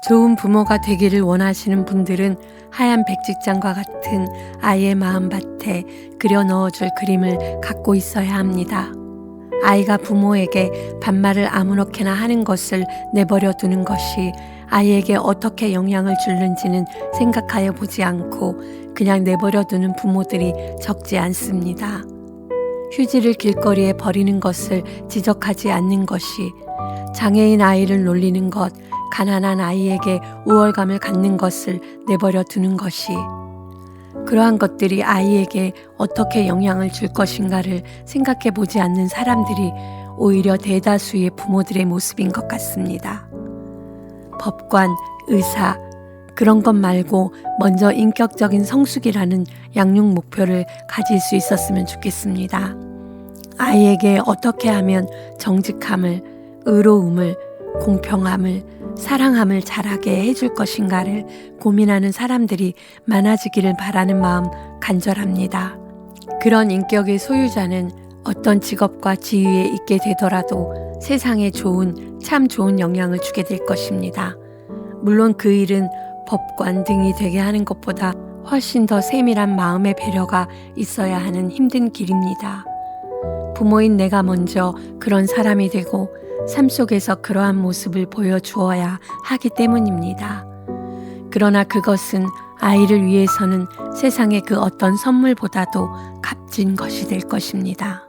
좋은 부모가 되기를 원하시는 분들은 하얀 백직장과 같은 아이의 마음밭에 그려 넣어줄 그림을 갖고 있어야 합니다. 아이가 부모에게 반말을 아무렇게나 하는 것을 내버려 두는 것이 아이에게 어떻게 영향을 주는지는 생각하여 보지 않고 그냥 내버려 두는 부모들이 적지 않습니다. 휴지를 길거리에 버리는 것을 지적하지 않는 것이 장애인 아이를 놀리는 것, 가난한 아이에게 우월감을 갖는 것을 내버려 두는 것이 그러한 것들이 아이에게 어떻게 영향을 줄 것인가를 생각해 보지 않는 사람들이 오히려 대다수의 부모들의 모습인 것 같습니다. 법관, 의사, 그런 것 말고 먼저 인격적인 성숙이라는 양육 목표를 가질 수 있었으면 좋겠습니다. 아이에게 어떻게 하면 정직함을, 의로움을, 공평함을, 사랑함을 자라게 해줄 것인가를 고민하는 사람들이 많아지기를 바라는 마음 간절합니다. 그런 인격의 소유자는 어떤 직업과 지위에 있게 되더라도 세상에 좋은, 참 좋은 영향을 주게 될 것입니다. 물론 그 일은 법관 등이 되게 하는 것보다 훨씬 더 세밀한 마음의 배려가 있어야 하는 힘든 길입니다. 부모인 내가 먼저 그런 사람이 되고 삶 속에서 그러한 모습을 보여주어야 하기 때문입니다. 그러나 그것은 아이를 위해서는 세상의 그 어떤 선물보다도 값진 것이 될 것입니다.